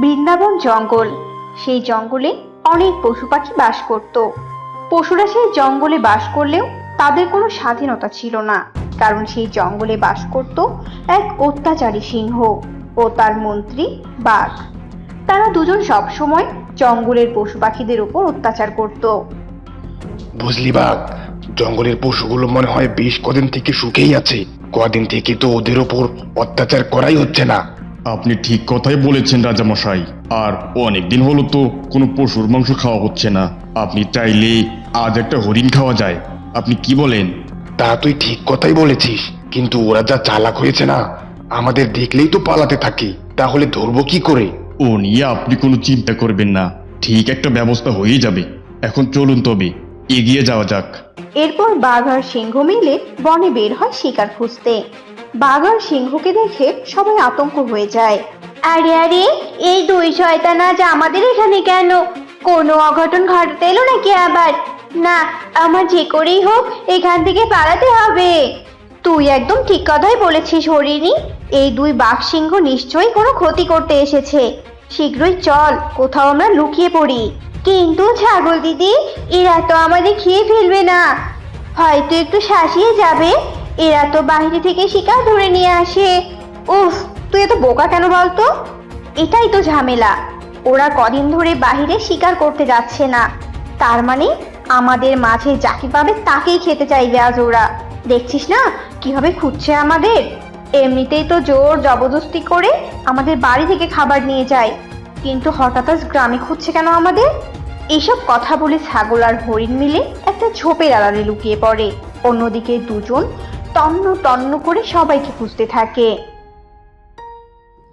বৃন্দাবন জঙ্গল। সেই জঙ্গলে অনেক পশু পাখি বাস করত। পশুরা সেই জঙ্গলে বাস করলেও তাদের কোনো স্বাধীনতা ছিল না, কারণ সেই জঙ্গলে বাস করত এক অত্যাচারী সিংহ ও তার মন্ত্রী বাঘ। তারা দুজন সবসময় জঙ্গলের পশু পাখিদের উপর অত্যাচার করত। বুঝলি বাঘ জঙ্গলের পশুগুলো মনে হয় বেশ কদিন থেকে সুখেই আছে। কদিন থেকে তো ওদের ওপর অত্যাচার করাই হচ্ছে না। আপনি ঠিক কথাই বলেছেন রাজামশাই। আর অনেকদিন হলো তো কোনো পশুর মাংস খাওয়া হচ্ছে না। আপনি চাইলে আজ একটা হরিণ খাওয়া যায়। আপনি কি বলেন? তা তুই ঠিক কথাই বলেছিস কিন্তু ওরা যা চালাক হয়েছে না আমাদের দেখলেই তো পালাতে থাকে। তাহলে ধরবো কি করে? ও নিয়ে আপনি কোনো চিন্তা করবেন না। ঠিক একটা ব্যবস্থা হয়ে যাবে। এখন চলুন তবে। এগিয়ে যাওয়া যাক। এরপর বাঘ আর সিংহ মিলে বনে বের হয় শিকার খুঁজতে। বাঘ আর সিংহকে দেখে সবাই আতঙ্ক হয়ে যায়। আরে আরে এই দুই শয়তান আজ আমাদের এখানে কেন? কোনো অঘটন ঘটাতে এলো নাকি আবার? না আমার যে করেই হোক এখান থেকে পালাতে হবে। তুই একদম ঠিক কথাই বলেছিস হরিণী। এই দুই বাঘ সিংহ নিশ্চয়ই কোনো ক্ষতি করতে এসেছে। শীঘ্রই চল কোথাও আমরা লুকিয়ে পড়ি। কিন্তু ছাগল দিদি, এরা তো আমাদের খেয়ে ফেলবে না। হয়তো একটু শাসিয়ে যাবে, এরা তো বাইরে থেকে শিকার ধরে নিয়ে আসে। উফ, তুই এত বোকা কেন বলতো? এটাই তো ঝামেলা। ওরা কদিন ধরে বাইরে শিকার করতে যাচ্ছে না। তার মানে আমাদের মাঝে যাকে পাবে তাকেই খেতে চাইবে আজ ওরা। দেখছিস না, কীভাবে খুঁজছে আমাদের? এমনিতেই তো জোর জবরদস্তি করে আমাদের বাড়ি থেকে খাবার নিয়ে যায়। কিন্তু হঠাৎ আজ গ্রামে খুঁজছে কেন আমাদের? এইসব কথা বলে ছাগল আর হরিণ মিলে একটা ঝোপের আড়ালে লুকিয়ে পড়ে। অন্যদিকে দুজন তন্ন তন্ন করে সবাইকে খুঁজতে থাকে।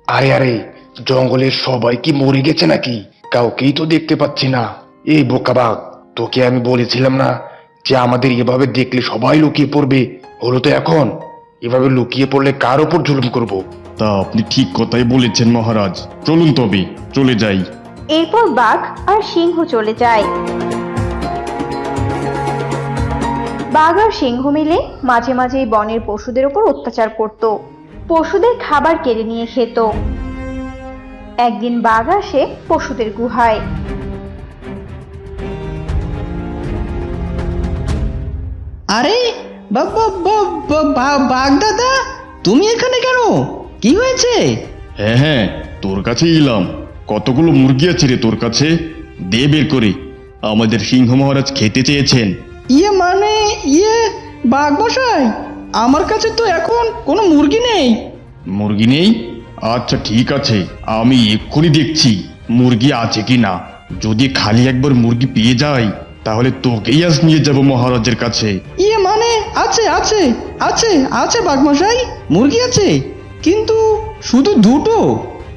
আরে আরে, জঙ্গলের সবাই কি মরে গেছে নাকি? কাউকেই তো দেখতে পাচ্ছি না। এই বোকা বাঘ, তোকে আমি বলেছিলাম না যে আমাদের এভাবে দেখলে সবাই লুকিয়ে পড়বে? হলো তো এখন। এভাবে লুকিয়ে পড়লে কার ওপর জুলুম করব। তা আপনি ঠিক কথাই বলেছেন মহারাজ। চলুন তবে চলে যাই। এরপর বাঘ আর সিংহ চলে যায়। বাঘ আর সিংহ মিলে মাঝে মাঝে এই বনের পশুদের উপর অত্যাচার করত। পশুদের খাবার কেড়ে নিয়ে খেত। একদিন বাঘ আসে পশুদের গুহায়। আরে বা- বা- বা- বা- বা- বাগদাদা তুমি এখানে কেন? কি হয়েছে? হ্যাঁ হ্যাঁ তোর কাছে এলাম। কতগুলো মুরগি আছে রে তোর কাছে? দে বের করে। আমাদের সিংহ মহারাজ খেতে চেয়েছেন। ইয়ে মানে ইয়ে বাঘ মশাই আমার কাছে তো এখন কোনো মুরগি নেই। মুরগি নেই? আচ্ছা ঠিক আছে আমি এক্ষুনি দেখছি মুরগি আছে কি না। যদি খালি একবার মুরগি পেয়ে যাই তাহলে তোকেই আজ নিয়ে যাব মহারাজের কাছে। ইয়ে মানে আছে আছে আছে আছে বাঘ মশাই মুরগি আছে। কিন্তু শুধু দুটো।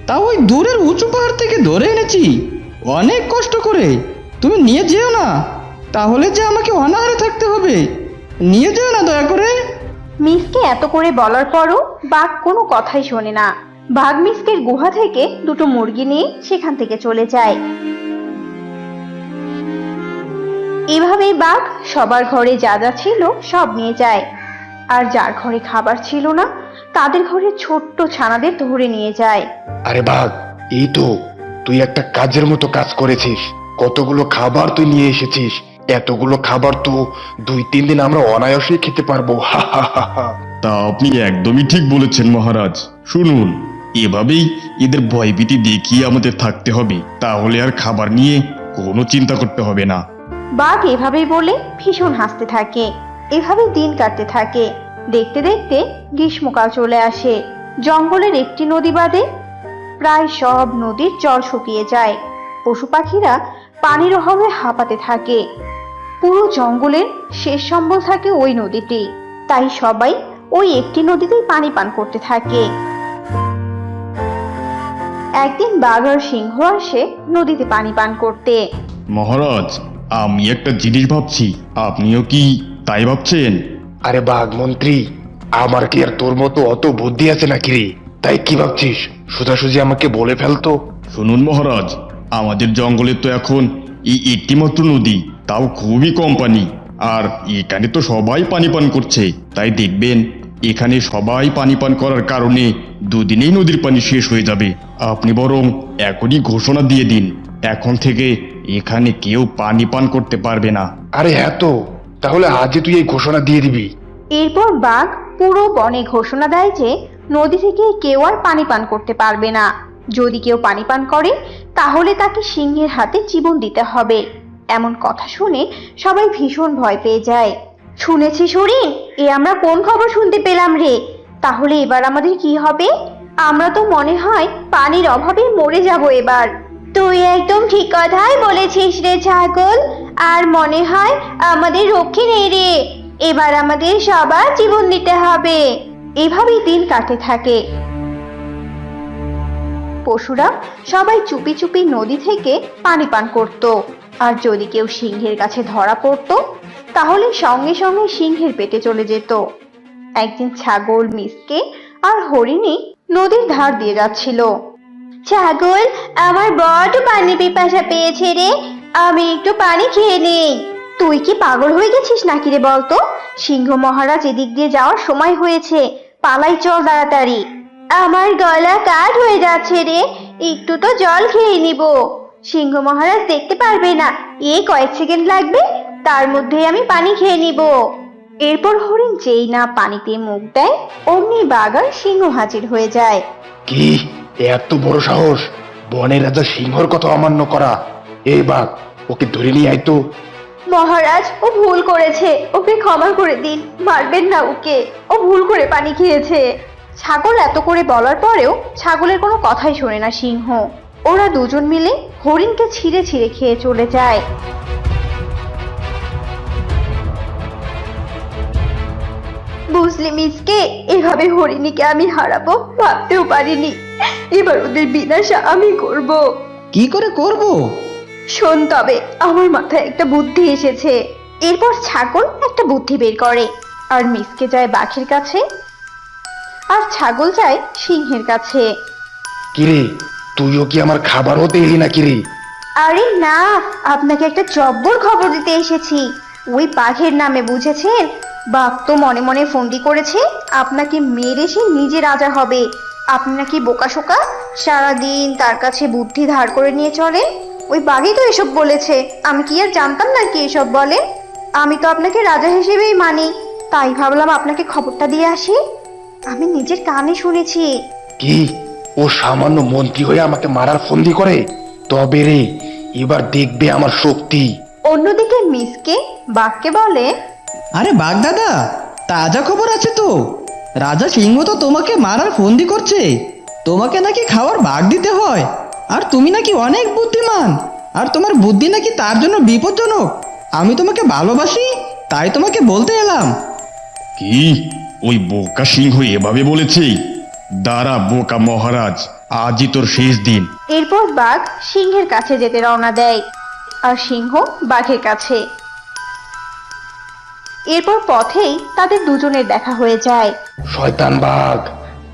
তাও ওই দূরের উঁচু পাহাড় থেকে ধরে এনেছি। অনেক কষ্ট করে। তুমি নিয়ে যেও না। তাহলে যে আমাকে অনাহারে থাকতে হবে। নিয়ে যেও না দয়া করে। মিসকে এত করে বলার পরও বাঘ কোনো কথাই শোনে না। বাঘ মিসকের গুহা থেকে দুটো মুরগি নিয়ে সেখান থেকে চলে যায়। এভাবেই বাঘ সবার ঘরে যা যা ছিল সব নিয়ে যায়। আর যার ঘরে খাবার ছিল না তাদের ঘরে ছোট্ট ছানাদের ধরে নিয়ে যায়। আরে বাঘ এই তো তুই একটা কাজের মতো কাজ করেছিস। কতগুলো খাবার তুই নিয়ে এসেছিস। এতগুলো খাবার তো দুই তিন দিন আমরা অনায়াসেই খেতে পারব। হা হা হা হা। তা আপনি একদমই ঠিক বলেছেন মহারাজ। শুনুন এভাবেই এদের ভয়ভীতি দেখিয়ে আমাদের থাকতে হবে। তাহলে আর খাবার নিয়ে কোনো চিন্তা করতে হবে না। বাঘ এভাবেই বলে ভীষণ হাসতে থাকে। এভাবে দিন কাটতে থাকে। দেখতে দেখতে গ্রীষ্মকাল চলে আসে। জঙ্গলের একটি নদী বাদে প্রায় সব নদীর জল শুকিয়ে যায়। পশু পাখিরা পানির অভাবে হাঁপাতে থাকে। পুরো জঙ্গলের শেষ সম্বল থাকে ওই নদীটি। তাই সবাই ওই একটি নদীতেই পানি পান করতে থাকে। একদিন বাঘ আর সিংহ আসে নদীতে পানি পান করতে। মহারাজ আমি একটা জিনিস ভাবছি আপনিও কি তাই ভাবছেন? আরে বাঘ মন্ত্রী আমার কি আর তোর মতো অত বুদ্ধি আছে নাকি রে? তাই কি ভাবছিস? সোজাসুজি আমাকে বলে ফেলতো শুনুন মহারাজ আমাদের জঙ্গলে তো এখন এই একটি মাত্র নদী তাও খুবই কম পানি আর এখানে তো সবাই পানি পান করছে তাই দেখবেন এখানে সবাই পানি পান করার কারণে দুদিনেই নদীর পানি শেষ হয়ে যাবে। আপনি বরং এখনই ঘোষণা দিয়ে দিন। এখন থেকে এখানে কেউ পানি পান করতে পারবে না। আরে হ্যাঁ তো তাহলে আজই তুই এই ঘোষণা দিয়ে দিবি। এরপর বাঘ পুরো বনে ঘোষণা দেয় যে নদী থেকে কেউ আর পানি পান করতে পারবে না। যদি কেউ পানি পান করে তাহলে তাকে সিংহের হাতে জীবন দিতে হবে। এমন কথা শুনে সবাই ভীষণ ভয় পেয়ে যায়। শুনেছি শরীর এ আমরা কোন খবর শুনতে পেলাম রে? তাহলে এবার আমাদের কি হবে? আমরা তো মনে হয় পানির অভাবে মরে যাব এবার। তুই একদম ঠিক কথাই বলেছিস রে ছাগল। আর মনে হয় আমাদের রক্ষী নেই রে। এবার আমাদের সবার জীবন দিতে হবে। এভাবেই দিন কাটে থাকে। পশুরা সবাই চুপি চুপি নদী থেকে পানি পান করত। আর যদি কেউ সিংহের কাছে ধরা পড়তো, তাহলে সঙ্গে সঙ্গে সিংহের পেটে চলে যেত। একদিন ছাগল, মিসকে আর হরিণী নদীর ধার দিয়ে যাচ্ছিল। ছাগল, আমার বড় পানি পিপাসা পেয়েছে রে। আমি একটু পানি খেয়ে নেই। তুই কি পাগল হয়ে গেছিস নাকি রে বলতো? সিংহ মহারাজ এদিক দিয়ে যাওয়ার সময় হয়েছে। পালাই চল তাড়াতাড়ি। আমার গলা কাঠ হয়ে যাচ্ছে রে। একটু তো জল খেয়ে নিব। সিংহ মহারাজ দেখতে পারবে না। এ কয়েক সেকেন্ড লাগবে। তার মধ্যে আমি পানি খেয়ে নিব। এরপর হরিণ যেই না পানিতে মুখ দেয় অমনি বাগার সিংহ হাজির হয়ে যায়। কি? এত বড় সাহস? বনের রাজা সিংহর কথা অমান্য করা। এই বাঘ ওকে ধরে নিয়ে আয় তো। মহারাজ ও ভুল করেছে। ওকে ক্ষমা করে দিন। মারবেন না ওকে। ও ভুল করে পানি খেয়েছে। ছাগল এত করে বলার পরেও ছাগলের কোনো কথাই শোনে না সিংহ। ওরা দুজন মিলে হরিণকে ছিঁড়ে ছিঁড়ে খেয়ে চলে যায়। বুঝলি মিসকে? এভাবে হরিণীকে আমি হারাবো ভাবতেও পারিনি। এবার ওদের বিনাশা আমি করব। কি করে করব? শোন তবে আমার মাথায় একটা বুদ্ধি এসেছে। এরপর ছাগল একটা বুদ্ধি বের করে। আর মিসকে যায় বাঘের কাছে আর ছাগল যায় সিংহের কাছে। কিরে তুইও কি আমার খাবার হতে এলি না কিরে আরে না আপনাকে একটা জব্বর খবর দিতে এসেছি। ওই বাঘের নামে বুঝেছেন? বাঘ তো মনে মনে ফন্দি করেছে আপনাকে মেরে সে নিজে রাজা হবে। আপনি নাকি বোকাশোকা সারাদিন তার কাছে বুদ্ধি ধার করে নিয়ে চলে। ওই বাঘই তো এসব বলেছে। আমি কি আর জানতাম না কি এসব বলে? আমি তো আপনাকে রাজা হিসেবেই মানি। তাই ভাবলাম আপনাকে খবরটা দিয়ে আসি। আমি নিজের কানে শুনেছি। কি? ও সামান্য মন্ত্রী হয়ে আমাকে মারার ফন্দি করে? তবে রে এবার দেখবে আমার শক্তি। অন্যদিকে মিসকে বাঘকে বলে আরে বাঘ দাদা তাজা খবর আছে তো। রাজা সিংহ তো তোমাকে মারার ফন্দি করছে। তোমাকে নাকি খাওয়ার ভাগ দিতে হয়। আর তুমি নাকি অনেক বুদ্ধিমান। আর তোমার বুদ্ধি নাকি তার জন্য বিপজ্জনক। আমি তোমাকে ভালোবাসি তাই তোমাকে বলতে এলাম। কি? ওই বোকা সিংহ এভাবে বলেছে? দাঁড়া বোকা মহারাজ আজই তোর শেষ দিন। এরপর বাঘ সিংহের কাছে যেতে রওনা দেয়। আর সিংহ বাঘের কাছে। এরপর পথেই তাদের দুজনের দেখা হয়ে যায়। শয়তান বাঘ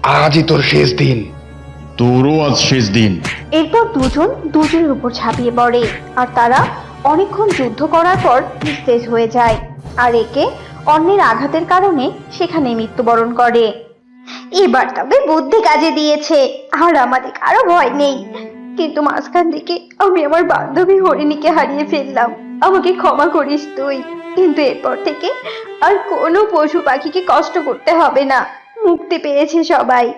আজই তোর শেষ দিন। তোরও আজ শেষ দিন। এরপর দুজন দুজনের উপর ঝাঁপিয়ে পড়ে আর তারা অনেকক্ষণ যুদ্ধ করার পর নিস্তেজ হয়ে যায়। আর একে অন্যের আঘাতের কারণে সেখানে মৃত্যুবরণ করে। এবার তবে বুদ্ধি কাজে দিয়েছে আর আমাদের কারও ভয় নেই। কিন্তু মাঝখান থেকে আমি আমার বান্ধবী হরিণীকে হারিয়ে ফেললাম। আমাকে ক্ষমা করিস তুই। কিন্তু এরপর থেকে আর কোনো পশু পাখিকে কষ্ট করতে হবে না। মুক্তি পেয়েছে সবাই।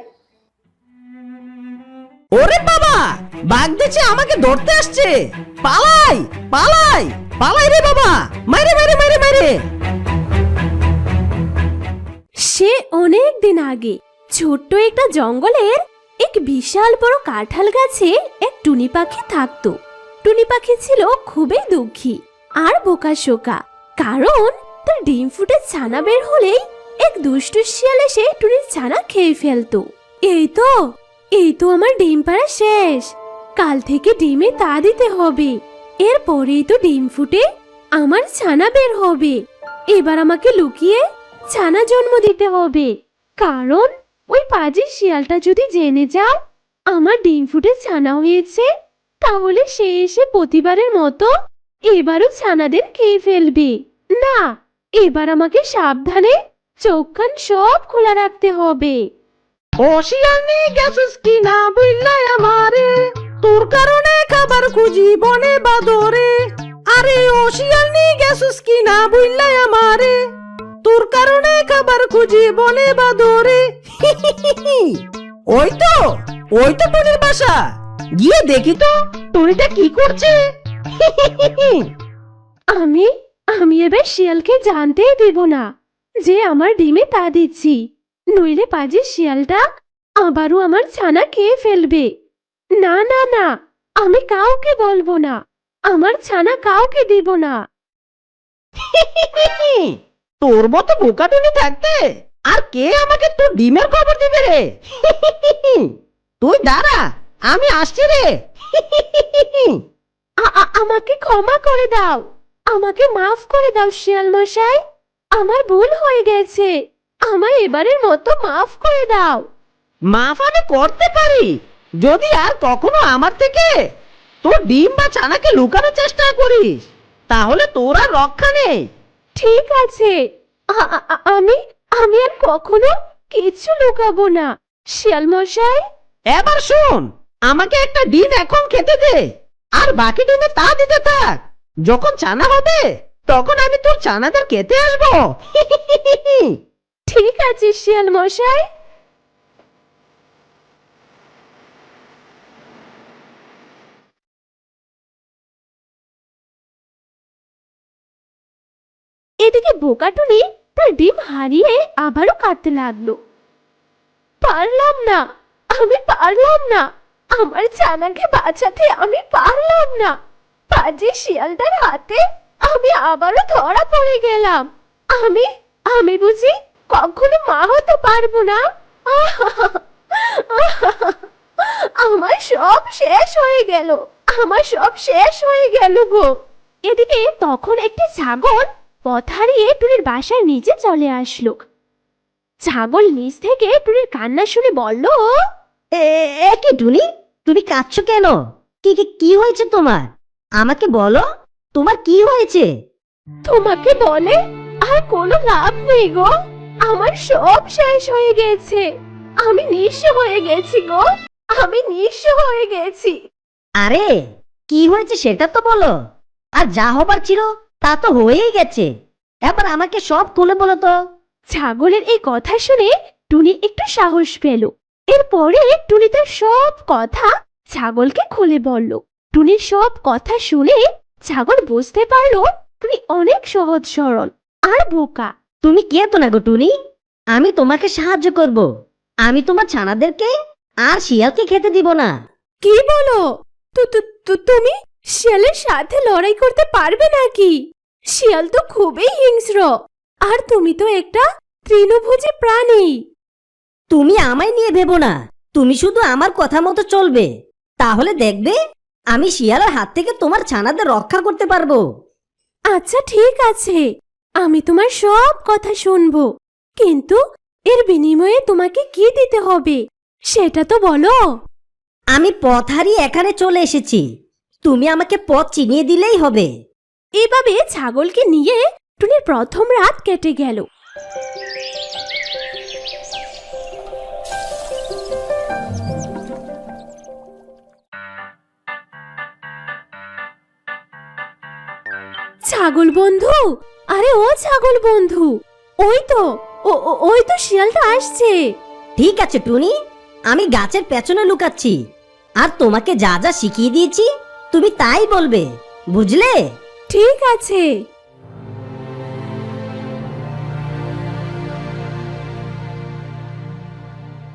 ওরে বাবা! বাঘ দেখছে আমাকে ধরতে আসছে। পালাই পালাই পালাই রে বাবা! মারে মারে মারে মারে সে অনেক দিন আগে ছোট্ট একটা জঙ্গলের এক বিশাল বড় কাঁঠাল গাছে এক টুনি পাখি থাকতো। টুনি পাখি ছিল খুবই দুঃখী আর বোকাশোকা কারণ তার ডিম ফুটে ছানা বের হলেই এক দুষ্টু শিয়াল এসে টুনির ছানা খেয়ে ফেলতো। এই তো এই তো আমার ডিম পাড়া শেষ। কাল থেকে ডিমে তা দিতে হবে। এরপরেই তো ডিম ফুটে আমার ছানা বের হবে। এবার আমাকে লুকিয়ে ছানা জন্ম দিতে হবে। কারণ ওই পাজি শিয়ালটা যদি জেনে যাও, আমার ডিম ফুটে ছানা হয়েছে। তাহলে সে এসে প্রতিবারের মতো এবারও ছানাদের খেয়ে ফেলবে। না, এবার আমাকে সাবধানে চোখ কান সব খোলা রাখতে হবে। ওশিয়ানি গেছিস কি না বুঝলাই আমারে, তোর কারণে খাবার খুঁজি বনে বাদরে। আরে ওশিয়ানি গেছিস কি না বুঝলাই আমারে, তোর কারণে খাবার খুঁজি বনে বাদরে। ওই তো ওই তো টুনির বাসা। গিয়ে দেখি তো টুনিটা কি করছে? আমি আমি এবার শিয়ালকে জানতেই দেব না যে আমার ডিমে তা দিচ্ছি। নইলে পাজি শিয়ালটা আবারও আমার ছানা খেয়ে ফেলবে। না না না আমি কাউকে বলব না। আমার ছানা কাউকে দিব না। তোর মতো বোকা টুনি থাকতে আর কে আমাকে তোর ডিমের খবর দিবে রে? তুই দাঁড়া আমি আসছি রে। আমাকে ক্ষমা করে দাও। আমাকে মাফ করে দাও শিয়াল মশাই। আমার ভুল হয়ে গেছে। আমায় এবারের মতো মাফ করে দাও। মাফ আমি করতে পারি। যদি আর কখনো আমার থেকে তোর ডিম বা ছানাকে লুকানোর চেষ্টা করিস তাহলে তোর আর রক্ষা নেই। ঠিক আছে। আমি আমি আর কখনো কিছু লুকাবো না। শিয়াল মশাই। এবার শোন আমাকে একটা ডিম এখন খেতে দে, আর বাকি ডিমে তা দিতে থাক। যখন ছানা হবে, তখন আমি তোর ছানাদের খেতে আসব। ঠিক আছে, শিয়াল মশাই। এদিকে বোকাটুনি তার ডিম হারিয়ে আবারও কাঁদতে লাগল। পারলাম না, আমি পারলাম না। আমার ছানাকে বাঁচাতে আমি পারলাম না। পাজি শিয়ালটার হাতে আমি আবারও ধরা পড়ে গেলাম। আমি আমি বুঝি কখনো মা হতে পারব না। আমার সব শেষ হয়ে গেল। আমার সব শেষ হয়ে গেল গো। এদিকে তখন একটি ছাগল পথ হারিয়ে টুনির বাসার নিচে চলে আসলো। ছাগল নিচ থেকে টুনির কান্না শুনে বলল এ কি টুনি? তুমি কাঁদছো কেন? কি কি কি হয়েছে তোমার? আমাকে বলো তোমার কি হয়েছে? তোমাকে বলে আর কোনো লাভ নেই গো। আমার সব শেষ হয়ে গেছে। আমি নিঃস্ব হয়ে গেছি গো। আমি নিঃস্ব হয়ে গেছি। আরে কি হয়েছে সেটা তো বলো। আর যা হবার ছিল তা তো হয়েই গেছে। এবার আমাকে সব খুলে বলো তো। ছাগলের এই কথা শুনে টুনি একটু সাহস পেল। এরপরে টুনি তার সব কথা ছাগলকে খুলে বলল। টুনির সব কথা শুনে ছাগল বুঝতে পারল তুমি অনেক সহজ সরল আর বোকা। তুমি কে তো না গো টুনি? আমি তোমাকে সাহায্য করব। আমি তোমার ছানাদেরকে আর শিয়ালকে খেতে দিব না। কি বলো? তু- তু- তু- তুমি শিয়ালের সাথে লড়াই করতে পারবে নাকি? শিয়াল তো খুবই হিংস্র। আর তুমি তো একটা তৃণভোজী প্রাণী। তুমি আমায় নিয়ে ভেবো না। তুমি শুধু আমার কথা মতো চলবে। তাহলে দেখবে আমি শিয়ালের হাত থেকে তোমার ছানাদের রক্ষা করতে পারব। আচ্ছা ঠিক আছে। আমি তোমার সব কথা শুনব। কিন্তু এর বিনিময়ে তোমাকে কি দিতে হবে সেটা তো বলো। আমি পথ হারিয়ে এখানে চলে এসেছি। তুমি আমাকে পথ চিনিয়ে দিলেই হবে। এভাবে ছাগলকে নিয়ে টুনির প্রথম রাত কেটে গেল। ছাগল বন্ধু? আরে ও ছাগল বন্ধু। ওই তো ও ওই তো শিয়ালটা আসছে। ঠিক আছে টুনি। আমি গাছের পেছনে লুকাচ্ছি। আর তোমাকে যা যা শিখিয়ে দিয়েছি তুমি তাই বলবে বুঝলে? ঠিক আছে।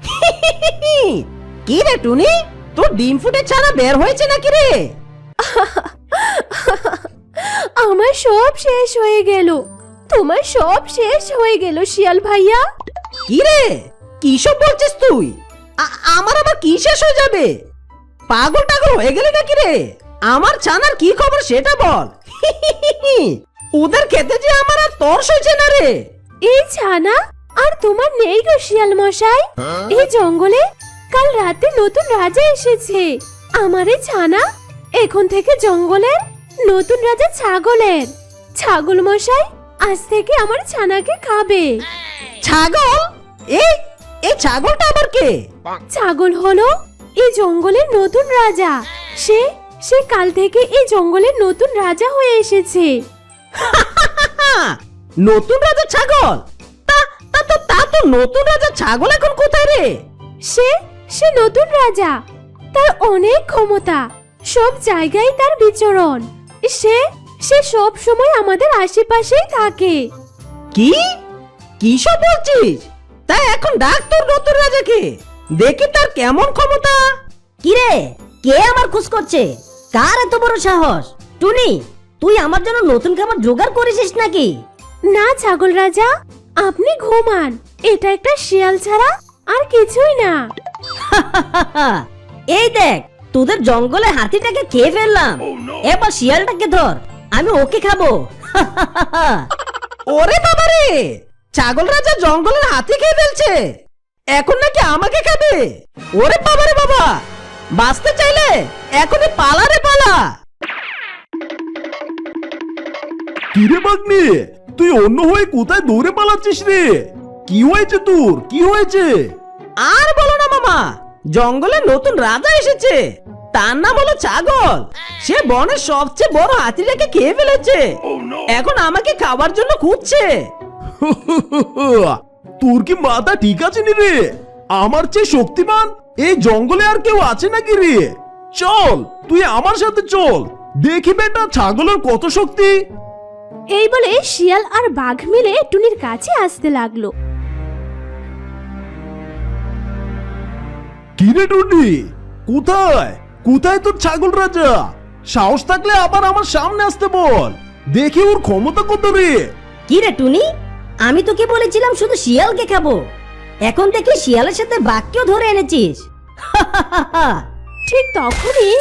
কি রে টুনি? তোর ডিম ফুটে ছানা বের হয়েছে নাকি রে? আমার সব শেষ হয়ে গেল। তোমার সব শেষ হয়ে গেল শিয়াল ভাইয়া। কি রে? কি সব বলছিস তুই? আমার আবার কি শেষ হয়ে যাবে? পাগল টাগল হয়ে গেলে নাকি রে? আমার ছানার কি খবর সেটা বল। ওদের খেতে যে আমার আর তর্স হয়েছে না রে। এই ছানা আর তোমার নেই গো শিয়াল মশাই। এই জঙ্গলে কাল রাতে নতুন রাজা এসেছে। আমার এই ছানা এখন থেকে জঙ্গলের নতুন রাজা ছাগলের। ছাগল মশাই আজ থেকে আমার ছানাকে খাবে। ছাগল? এই এই ছাগলটা আবার কে? ছাগল হলো এই জঙ্গলের নতুন রাজা। সে সে কাল থেকে এই জঙ্গলের নতুন রাজা হয়ে এসেছে। নতুন রাজা ছাগল? তা তা তো তা তো নতুন রাজা ছাগল এখন কোথায় রে? সে সে নতুন রাজা। তার অনেক ক্ষমতা সব জায়গায় তার বিচরণ। সে সে সব সময় আমাদের আশেপাশেই থাকে। কি? কি সব বলছিস? তাই এখন ডাক তোর নতুন রাজাকে। দেখি তার কেমন ক্ষমতা। কি রে? কে আমার খোঁজ করছে? কার এত বড় সাহস? টুনি তুই আমার জন্য নতুন খাবার জোগাড় করেছিস নাকি? না ছাগল রাজা আপনি ঘুমান। এটা একটা শিয়াল ছাড়া আর কিছুই না। এই দেখ তোদের জঙ্গলে হাতিটাকে খেয়ে ফেললাম। এবার শিয়ালটাকে ধর আমি ওকে খাব। ওরে বাবা রে ছাগল রাজা জঙ্গলের হাতি খেয়ে ফেলছে। এখন নাকি আমাকে খাবে? ওরে বাবা রে বাবা! বাঁচতে চাইলে এখনই পালা রে পালা। কিরে বাগনি তুই অন্য হয়ে কোথায় দৌড়ে পালাচ্ছিস রে? কি হয়েছে তোর? কি হয়েছে? আর বলো না মামা জঙ্গলে নতুন রাজা এসেছে। তার নাম হলো ছাগল। সে বনের সবচেয়ে বড় হাতিটাকে খেয়ে ফেলেছে। এখন আমাকে খাবার জন্য খুঁজছে। তোর কি মাথা ঠিক আছে নি রে? আমার চেয়ে শক্তিমান? এই জঙ্গলে আর কেউ আছে নাকি রে? চল তুই আমার সাথে চল। দেখি বেটা ছাগলের কত শক্তি। এই বলে শিয়াল আর বাঘ মিলে টুনির কাছে আসতে লাগল। কিরে টুনি কোথায়? কোথায় তোর ছাগল রাজা? সাহস থাকলে আবার আমার সামনে আসতে বল। দেখি ওর ক্ষমতা কত রে। কি রে টুনি? আমি তোকে বলেছিলাম শুধু শিয়ালকে খাব। এখন দেখি শিয়ালের সাথে বাঘকেও ধরে এনেছিস। ঠিক তখনই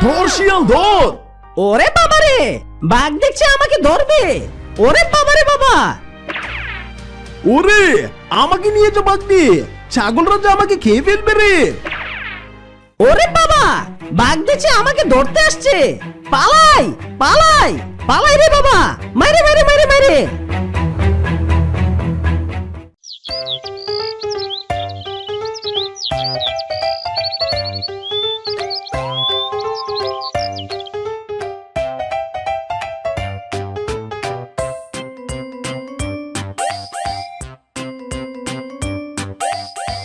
ধর শিয়াল ধর। ওরে বাবা রে বাঘ দেখছে আমাকে ধরবে। ওরে বাবা রে বাবা। ওরে আমাকে নিয়ে যা বাগদি ছাগল রাজা আমাকে খেয়ে ফেলবে রে। ওরে বাবা, বাঘ দেখছে আমাকে ধরতে আসছে। পালাই পালাই পালাই রে বাবা। মারে মারে মারে মারে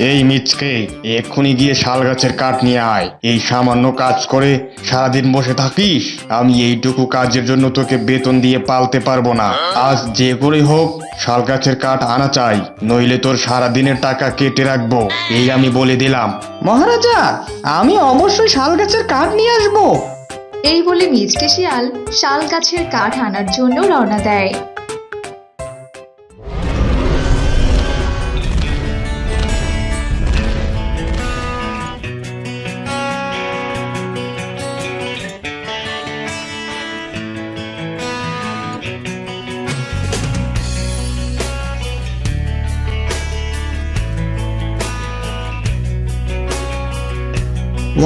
এই মিচকে এক্ষুনি গিয়ে শাল গাছের কাঠ নিয়ে আয়। এই সামান্য কাজ করে সারাদিন বসে থাকিস। আমি এইটুকু কাজের জন্য তোকে বেতন দিয়ে পালতে পারব না। আজ যে করে হোক শাল গাছের কাঠ আনা চাই নইলে তোর সারাদিনের টাকা কেটে রাখব। এই আমি বলে দিলাম। মহারাজা আমি অবশ্যই শাল গাছের কাঠ নিয়ে আসব। এই বলে মিচকে শিয়াল শাল গাছের কাঠ আনার জন্য রওনা দেয়।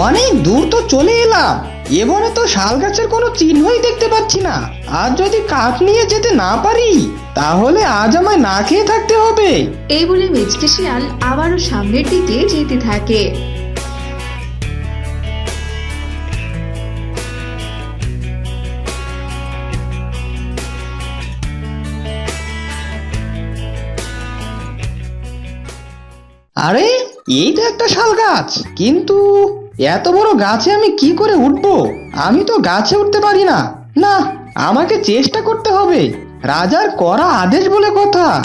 অনেক দূর তো চলে এলাম। এবারে তো শাল গাছের কোনো চিহ্নই দেখতে পাচ্ছি না। আর যদি কাঠ নিয়ে যেতে না পারি তাহলে আজ আমায় না খেয়ে থাকতে হবে। এই বলে মিচকে শিয়াল আবারও সামনের দিকে যেতে থাকে। আরে এই তো একটা শাল গাছ। কিন্তু এত বড় গাছে আমি কি করে উঠবো? আমি তো গাছে উঠতে পারি না। না, আমাকে চেষ্টা করতে হবে। রাজার করা আদেশ বলে কথা।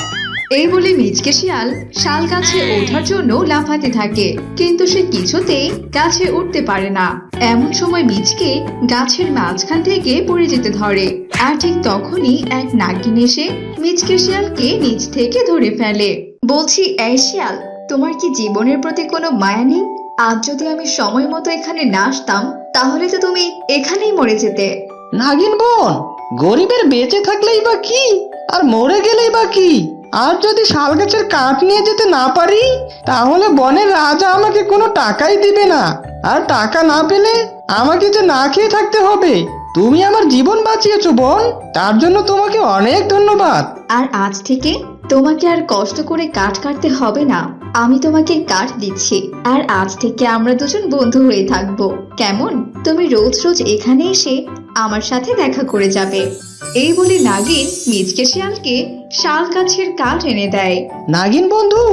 এই বলে মিচকে শিয়াল শাল গাছে ওঠার জন্য লাফাতে থাকে। কিন্তু সে কিছুতেই গাছে উঠতে পারে না। এমন সময় মিচকে গাছের মাঝখান থেকে পড়ে যেতে ধরে। আর ঠিক তখনই এক নাগিন এসে মিচকে শিয়ালকে নিচ থেকে ধরে ফেলে। বলছি, এই শিয়াল, তোমার কি জীবনের প্রতি কোনো মায়া নেই? আজ যদি আমি সময় মতো এখানে না আসতাম তাহলে তো তুমি এখানেই মরে যেতে। নাগিন বোন গরিবের বেঁচে থাকলেই বা কি? আর মরে গেলেই বা কি? আর যদি শাল গাছের কাঠ নিয়ে যেতে না পারি তাহলে বনের রাজা আমাকে কোনো টাকাই দিবে না। আর টাকা না পেলে আমাকে যে না খেয়ে থাকতে হবে। তুমি আমার জীবন বাঁচিয়েছো বোন তার জন্য তোমাকে অনেক ধন্যবাদ। আর আজ থেকে তোমাকে আর কষ্ট করে কাঠ কাটতে হবে না। আমি তোমাকে কাঠ দিচ্ছি, আর আজ থেকে আমরা দুজন বন্ধু হয়ে থাকব। কেমন? তুমি রোজ রোজ এখানে এসে আমার সাথে দেখা করে যাবে। এই বলে নাগিন মিজকে শিয়ালকে শাল গাছের কাঠ এনে দেয়। নাগিন বন্ধু,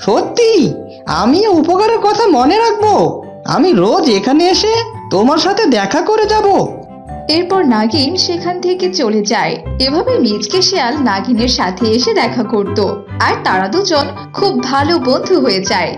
সত্যি? আমি উপকারের কথা মনে রাখব। আমি রোজ এখানে এসে তোমার সাথে দেখা করে যাব। এরপর নাগিন সেখান থেকে চলে যায়। এভাবে মিজকে শিয়াল নাগিনের সাথে এসে দেখা করত। আর তারা দুজন খুব ভালো বন্ধু হয়ে যায়।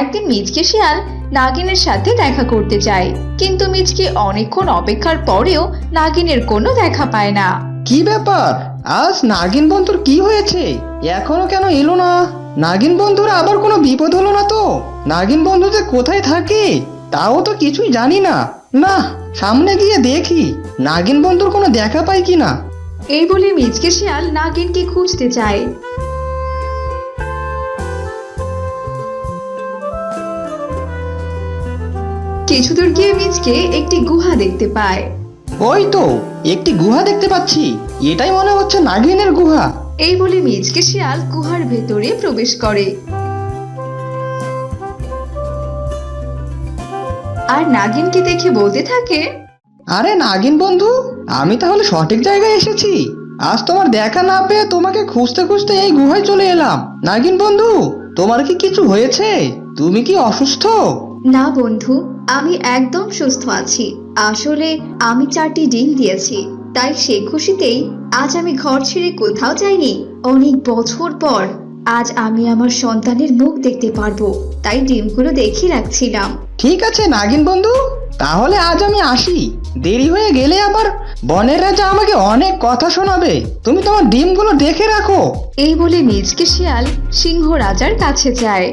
একদিন মিজকে শিয়াল নাগিনের সাথে দেখা করতে চায় কিন্তু মিজকে অনেকক্ষণ অপেক্ষার পরেও নাগিনের কোনো দেখা পায় না। কি ব্যাপার? আজ নাগিন বন্ধুর কি হয়েছে? এখনও কেন এলো না? নাগিন বন্ধুর আবার কোনো বিপদ হলো না তো? নাগিন বন্ধু যে কোথায় থাকে তাও তো কিছুই জানি না। না সামনে গিয়ে দেখি নাগিন বন্ধুর কোনো দেখা পাই কি না এই বলে মিজকে শিয়াল নাগিনকে খুঁজতে চায় কিছু দূর গিয়ে মিজকে একটি গুহা দেখতে পায়। ওই তো একটি গুহা দেখতে পাচ্ছি। এটাই মনে হচ্ছে নাগিনের গুহা। এই বলে মিজকে শিয়াল গুহার ভেতরে প্রবেশ করে। আর নাগিনকে দেখে বলতে থাকে আরে নাগিন বন্ধু আমি তাহলে সঠিক জায়গায় এসেছি। আজ তোমার দেখা না পেয়ে তোমাকে খুঁজতে খুঁজতে এই গুহায় চলে এলাম। নাগিন বন্ধু তোমার কি কিছু হয়েছে? তুমি কি অসুস্থ? না বন্ধু আমি একদম সুস্থ আছি। আসলে আমি চারটি ডিম দিয়েছি তাই সে খুশিতেই আজ আমি ঘর ছেড়ে কোথাও যাইনি। অনেক বছর পর আজ আমি আমার সন্তানের মুখ দেখতে পারব তাই ডিমগুলো দেখে রাখছিলাম। ঠিক আছে নাগিন বন্ধু তাহলে আজ আমি আসি। দেরি হয়ে গেলে আবার বনের রাজা আমাকে অনেক কথা শোনাবে। তুমি তোমার ডিমগুলো দেখে রাখো। এই বলে মিজকে শিয়াল সিংহ রাজার কাছে যায়।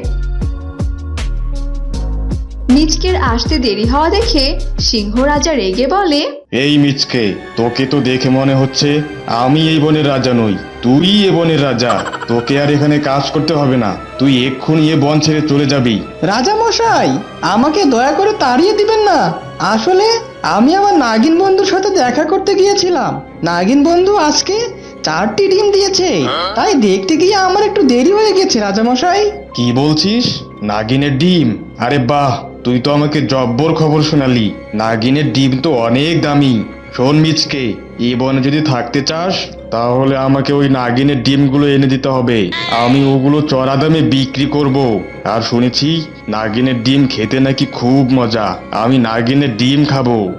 মিজকের আসতে দেরি হওয়া দেখে সিংহ রাজা রেগে বলে এই মিচকে তোকে তো দেখে মনে হচ্ছে আমি এই বনের রাজা নই। তুই এ বনের রাজা। তোকে আর এখানে কাজ করতে হবে না। তুই এক্ষুনি এ বন ছেড়ে চলে যাবি। রাজা মশাই আমাকে দয়া করে তাড়িয়ে দিবেন না। আসলে আমি আমার নাগিন বন্ধুর সাথে দেখা করতে গিয়েছিলাম। নাগিন বন্ধু আজকে চারটি ডিম দিয়েছে। তাই দেখতে গিয়ে আমার একটু দেরি হয়ে গেছে রাজা মশাই। কি বলছিস? নাগিনের ডিম? আরে বাহ! তুই তো আমাকে জব্বর খবর শোনালি। নাগিনের ডিম তো অনেক দামি। শোন মিচকে, এই বনে যদি থাকতে চাস, তাহলে আমাকে ওই নাগিনের ডিমগুলো এনে দিতে হবে। আমি ওগুলো চড়া দামে বিক্রি করব। আর শুনেছি, নাগিনের ডিম খেতে নাকি খুব মজা। আমি নাগিনের ডিম খাব।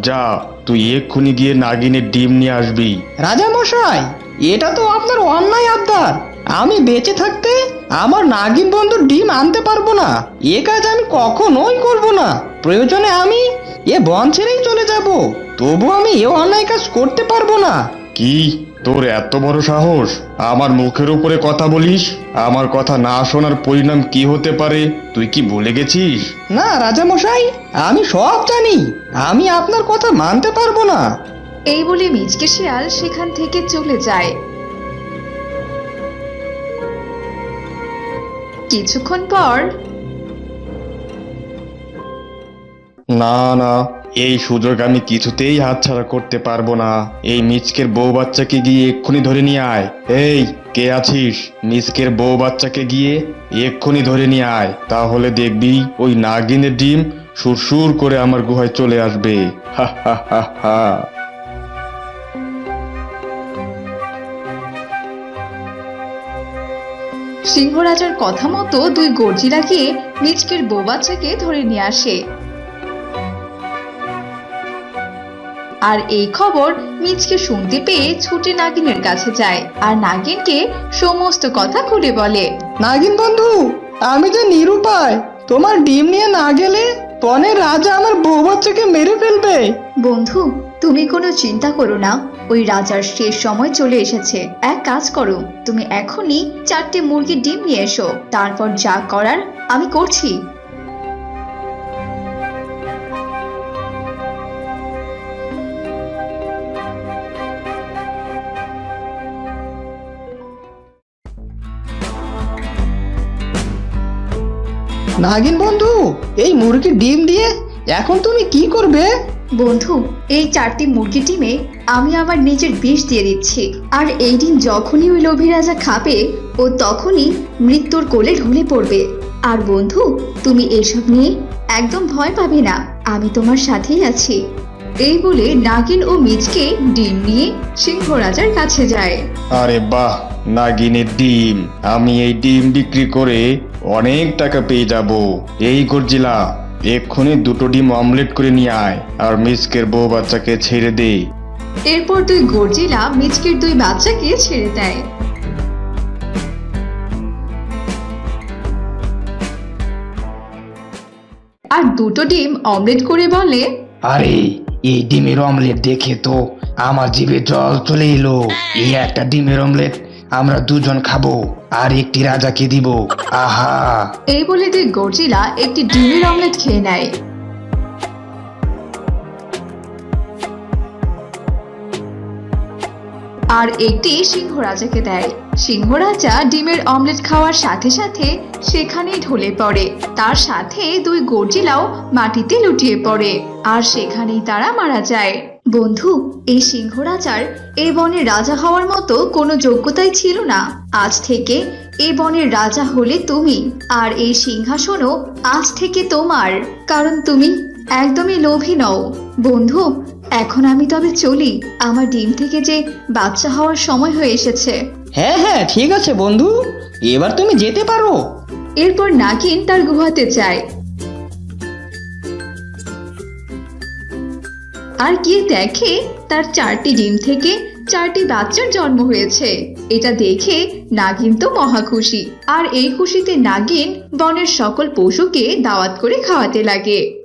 যা, তুই এক্ষুনি গিয়ে নাগিনের ডিম নিয়ে আসবি। রাজা মশাই এটা তো আপনার অন্যায় আবদার। আমি বেঁচে থাকতে আমার নাগিন বন্ধুর ডিম আনতে পারব না। এ কাজ আমি কখনোই করব না। প্রয়োজনে আমি এ বন ছেড়েই চলে যাব। তবু আমি এ অন্যায় কাজ করতে পারব না। কি? তোর এত বড় সাহস? আমার মুখের উপরে কথা বলিস? আমার কথা না শোনার পরিণাম কি হতে পারে? তুই কি ভুলে গেছিস? না রাজা মশাই আমি সব জানি। আমি আপনার কথা মানতে পারব না। এই বলে মিজকে শিয়াল সেখান থেকে চলে যায়। কিছুক্ষণ পর না না, এই সুযোগ আমি কিছুতেই হাতছাড়া করতে পারব না। এই মিচকের বউ বাচ্চাকে গিয়ে এক্ষুনি ধরে নিয়ে আয়। এই, কে আছিস? মিচকের বউ বাচ্চাকে গিয়ে এক্ষুনি ধরে নিয়ে আয়। তাহলে দেখবি ওই নাগিনের ডিম সুরসুর করে আমার গুহায় চলে আসবে। হা হা হা হা। সিংহ রাজার কথা মতো দুই গর্জি লাগিয়ে মিচকের বৌবাচ্চাকে ধরে নিয়ে আসে। আর এই খবর মিচকে শুনতে পেয়ে ছুটে নাগিনের কাছে যায় আর নাগিনকে সমস্ত কথা খুলে বলে, নাগিন বন্ধু, আমি যে নিরুপায়, তোমার ডিম নিয়ে না গেলে বনের রাজা আমার বউ বাচ্চাকে মেরে ফেলবে। বন্ধু, তুমি কোনো চিন্তা করো না। ওই রাজার শেষ সময় চলে এসেছে। এক কাজ করো, তুমি এখনই চারটে মুরগির ডিম নিয়ে এসো। তারপর যা করার আমি করছি। নাগিন বন্ধু, এই মুরগির ডিম দিয়ে এখন তুমি কি করবে? বন্ধু, এই চারটি মুরগি ডিমে আমি আমার নিজের বিষ দিয়ে দিচ্ছি। আর এই ডিম যখনই ওই লোভী রাজা খাবে, ও তখনই মৃত্যুর কোলে ঢলে পড়বে। আর বন্ধু, তুমি এসব নিয়ে একদম ভয় পাবে না। আমি তোমার সাথেই আছি। এই বলে নাগিন ও মিজকে ডিম নিয়ে সিংহ রাজার কাছে যায়। আরে বাহ নাগিনের ডিম। আমি এই ডিম বিক্রি করে অনেক টাকা পেয়ে যাব। এই গর্জিলা এক্ষুনি দুটো ডিম অমলেট করে নিয়ে আয় আর মিসকের বউ বাচ্চাকে ছেড়ে দে। এরপর দুই গর্জিলা মিচকের দুই বাচ্চাকে ছেড়ে দেয়। আর দুটো ডিম অমলেট করে বলে আরে এই ডিমের অমলেট দেখে তো আমার জিভে জল চলে এলো। এই একটা ডিমের অমলেট আমরা দুজন খাব আর একটি রাজাকে দিব। আহা! এই বলে দুই গর্জিলা একটি ডিমের অমলেট খেয়ে নেয়। আর একটি সিংহ রাজাকে দেয়। সিংহ রাজা ডিমের অমলেট খাওয়ার সাথে সাথে সেখানেই ঢলে পড়ে। তার সাথে দুই গর্জিলাও মাটিতে লুটিয়ে পড়ে। আর সেখানেই তারা মারা যায়। বন্ধু এই সিংহ রাজার এই বনের রাজা হওয়ার মতো কোনো যোগ্যতাই ছিল না। আজ থেকে এ বনের রাজা হলে তুমি আর এই সিংহাসনও আজ থেকে তোমার কারণ তুমি একদমই লোভী নও। বন্ধু এখন আমি তবে চলি আমার ডিম থেকে যে বাচ্চা হওয়ার সময় হয়ে এসেছে। হ্যাঁ হ্যাঁ ঠিক আছে বন্ধু এবার তুমি যেতে পারো। এরপর নাগিন তার গুহাতে যায়। আর গিয়ে দেখে তার চারটি ডিম থেকে চারটি বাচ্চার জন্ম হয়েছে। এটা দেখে নাগিন তো মহা খুশি। আর এই খুশিতে নাগিন বনের সকল পশুকে দাওয়াত করে খাওয়াতে লাগে।